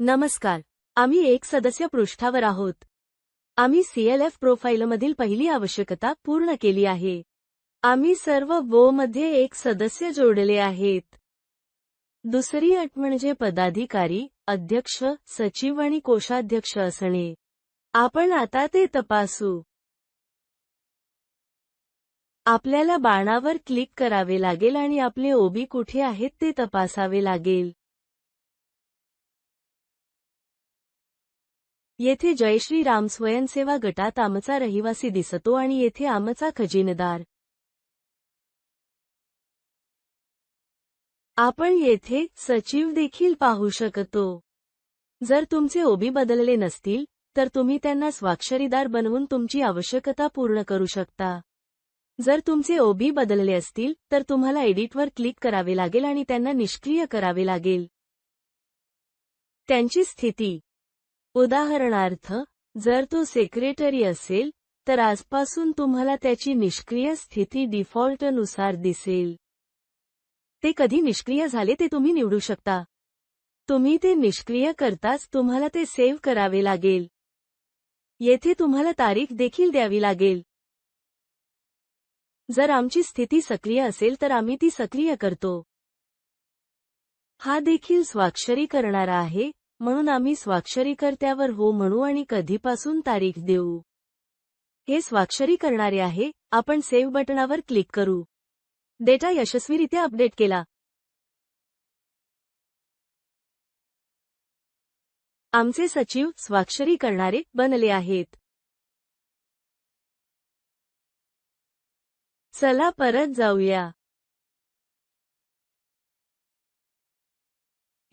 नमस्कार. आम्ही एक सदस्य पृष्ठावर आहोत. आम्ही सीएलएफ प्रोफाईलमधील पहिली आवश्यकता पूर्ण केली आहे. आम्ही सर्व वो मध्ये एक सदस्य जोडले आहेत. दुसरी अट म्हणजे पदाधिकारी अध्यक्ष सचिव आणि कोषाध्यक्ष असणे. आपण आता ते तपासू. आपल्याला बाणावर क्लिक करावे लागेल आणि आपले ओबी कुठे आहेत ते तपासावे लागेल. येथे जयश्री राम स्वयंसेवा गटात आमचा रहिवासी दिसतो आणि येथे आमचा खजिनदार. आपण येथे सचिव देखील पाहू शकतो. जर तुमचे ओबी बदलले नसतील तर तुम्ही त्यांना स्वाक्षरीदार बनवून तुमची आवश्यकता पूर्ण करू शकता. जर तुमचे ओबी बदलले असतील तर तुम्हाला एडिटवर क्लिक करावे लागेल आणि त्यांना निष्क्रिय करावे लागेल. त्यांची स्थिती उदाहरणार्थ जर तो सेक्रेटरी असेल तर आजपासून तुम्हाला त्याची निष्क्रिय स्थिती डिफॉल्टनुसार दिसेल. ते कधी निष्क्रिय झाले ते तुम्ही निवडू शकता. तुम्ही ते निष्क्रिय करताच तुम्हाला ते सेव्ह करावे लागेल. येथे तुम्हाला तारीख देखील द्यावी लागेल. जर आमची स्थिती सक्रिय असेल तर आम्ही ती सक्रिय करतो. हा देखील स्वाक्षरी करणारा आहे म्हणून आम्ही स्वाक्षरीकर्त्यावर हो म्हणू आणि कधीपासून तारीख देऊ. हे स्वाक्षरी करणारे आहे आपण सेव्ह बटणावर क्लिक करू. डेटा यशस्वीरित्या अपडेट केला. आमचे सचिव स्वाक्षरी करणारे बनले आहेत. चला परत जाऊया.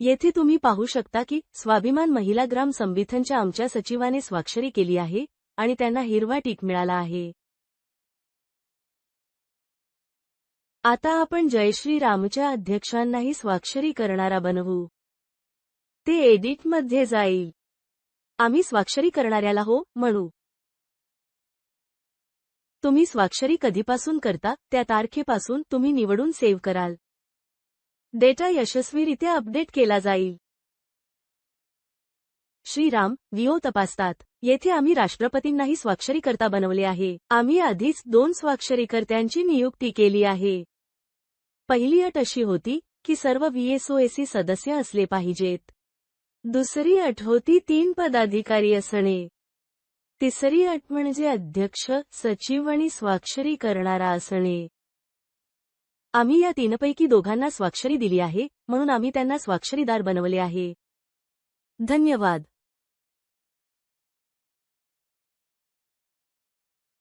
येथे तुम्ही पाहू शकता की स्वाभिमान महिला ग्राम संविथनच्या आमच्या सचिवाने स्वाक्षरी केली आहे आणि त्यांना हिरवा टीक मिळाला आहे. आता आपण जयश्री रामच्या अध्यक्षांनाही स्वाक्षरी करणारा बनवू. ते एडिटमध्ये जाईल. आम्ही स्वाक्षरी करणाऱ्याला हो म्हणू. तुम्ही स्वाक्षरी कधीपासून करता त्या तारखेपासून तुम्ही निवडून सेव्ह कराल. डेटा यशस्वीरित्या अपडेट केला जाईल. श्रीराम विओ तपासतात. येथे आम्ही राष्ट्रपतींनाही स्वाक्षरीकर्ता बनवले आहे. आम्ही आधीच दोन स्वाक्षरीकर्त्यांची नियुक्ती केली आहे. पहिली अट अशी होती की सर्व व्हीएसओएसी सदस्य असले पाहिजेत. दुसरी अट होती तीन पदाधिकारी असणे. तिसरी अट म्हणजे अध्यक्ष सचिव आणि स्वाक्षरी करणारा असणे. आम्ही या तीनपैकी दोघांना स्वाक्षरी दिली आहे म्हणून आम्ही त्यांना स्वाक्षरीदार बनवले आहे. धन्यवाद.